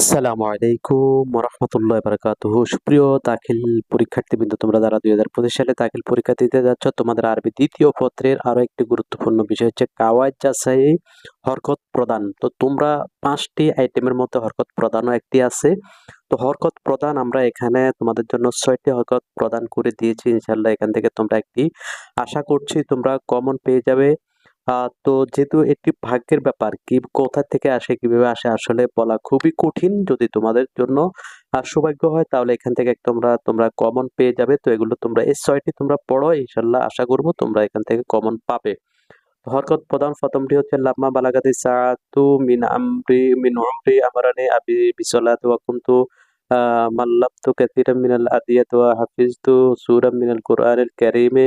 আসসালামু আলাইকুম রহমতুল্লাহ বারকাতুহ। সুপ্রিয় দাখিল পরীক্ষার্থীবৃন্দ, তোমরা যারা দুই হাজার পঁচিশ সালে দাখিল পরীক্ষা দিতে যাচ্ছ, তোমাদের আরবি দ্বিতীয় পত্রের আরও একটি গুরুত্বপূর্ণ বিষয় হচ্ছে কাওয়াজ যাচাই হরকত প্রদান। তো তোমরা পাঁচটি আইটেমের মধ্যে হরকত প্রদানও একটি আছে। তো হরকত প্রদান আমরা এখানে তোমাদের জন্য ছয়টি হরকত প্রদান করে দিয়েছি। ইনশাল্লাহ এখান থেকে তোমরা একটি আশা করছি তোমরা কমন পেয়ে যাবে। তো যেহেতু একটি ভাগ্যের ব্যাপার কি কোথা থেকে আসে কীভাবে আসে আসলে বলা খুবই কঠিন। যদি তোমাদের জন্য সৌভাগ্য হয় তাহলে এখান থেকে তোমরা তোমরা কমন পেয়ে যাবে। তো এগুলো তোমরা এই ছয়টি তোমরা পড়ো ইনশাল্লাহ আশা করব তোমরা এখান থেকে কমন পাবে। হরকত প্রধান প্রথমটি হচ্ছে লাম্মা বালাগাতি সাতু মিন আমরি মিন উমরি আমারানি আবি বিসলাত ওয়া কুনতু আহ, মাল্লাবতু কাসীরাম মিনাল আদিয়াত ওয়া হাফিজতু সূরাম মিনাল কুরআনিল কারীমে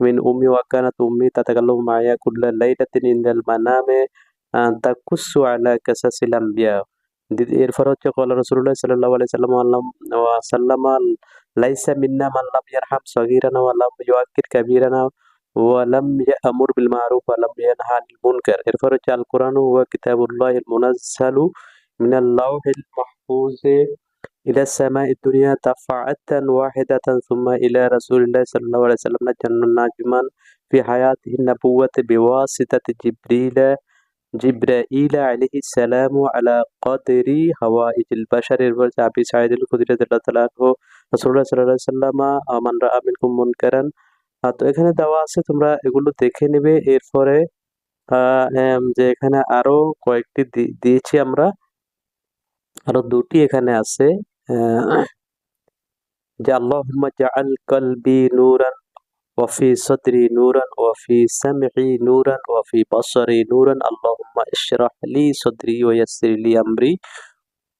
من أمي وكانت أمي تتكلم معي كل ليلة عند المنام آه، تقص على قصص الأنبياء দ্বিতীয়- এরপর হচ্ছে কল রসুল্লাহ সাল্লাহ আলাই সাল্লাম সাল্লাম লাইসা মিন্না মান লাম ইয়ারহাম সগীরানা ওয়া লাম ইউআক্কির কাবীরানা ওয়া লাম ইয়ামুর বিল মারুফ ওয়া লাম ইয়ানহা আনিল মুনকার এরপর হচ্ছে আল কোরআন ওয়া কিতাবুল্লাহিল মুনাজ্জালু মিনাল লাওহিল মাহফুজে إلى السماء الدنيا دفعة واحدة ثم إلى رسول الله صلى الله عليه وسلم نجم ناجما في حياته النبوة بواسطة جبريل جبرائيل عليه السلام على قدر هوائج البشر أبي سعيد الخدري رضي الله تعالى عنه رسول الله صلى الله عليه وسلم من رأى منكم منكرا আহ, তো এখানে দেওয়া আছে তোমরা এগুলো দেখে নেবে এরপরে আহ, এম, যে এখানে আরো কয়েকটি দি- দিয়েছি আমরা আরো দুটি এখানে আছে আহ, যে আল্লাহুম্মা জাআল কলবি নূরান وفي صدري نورا وفي سمعي نورا وفي بصري نورا اللهم اشرح لي صدري ويسر لي أمري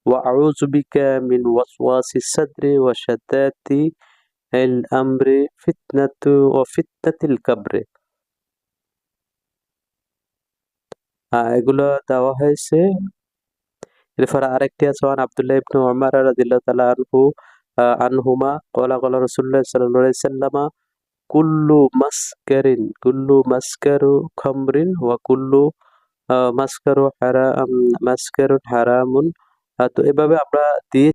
وأعوذ بك من وسواس الصدر وشتات الأمر فتنة وفتنة الكبر আহ, এগুলো দেওয়া হয়েছে এরপরে আরেকটি আছে ওয়ান আবদুল্লাহ ইবনু উমর রাদিয়াল্লাহু তাআলা আনহু আনহুমা ক্বালা ক্বালা রাসূলুল্লাহ সাল্লাল্লাহু আলাইহি সাল্লামা কুল্লু মাসকারিন কুল্লু মাসকারু খামরিন ওয়া কুল্লু মাসকারু হারাম মাসকারু হারামুন তো এভাবে আমরা দিয়ে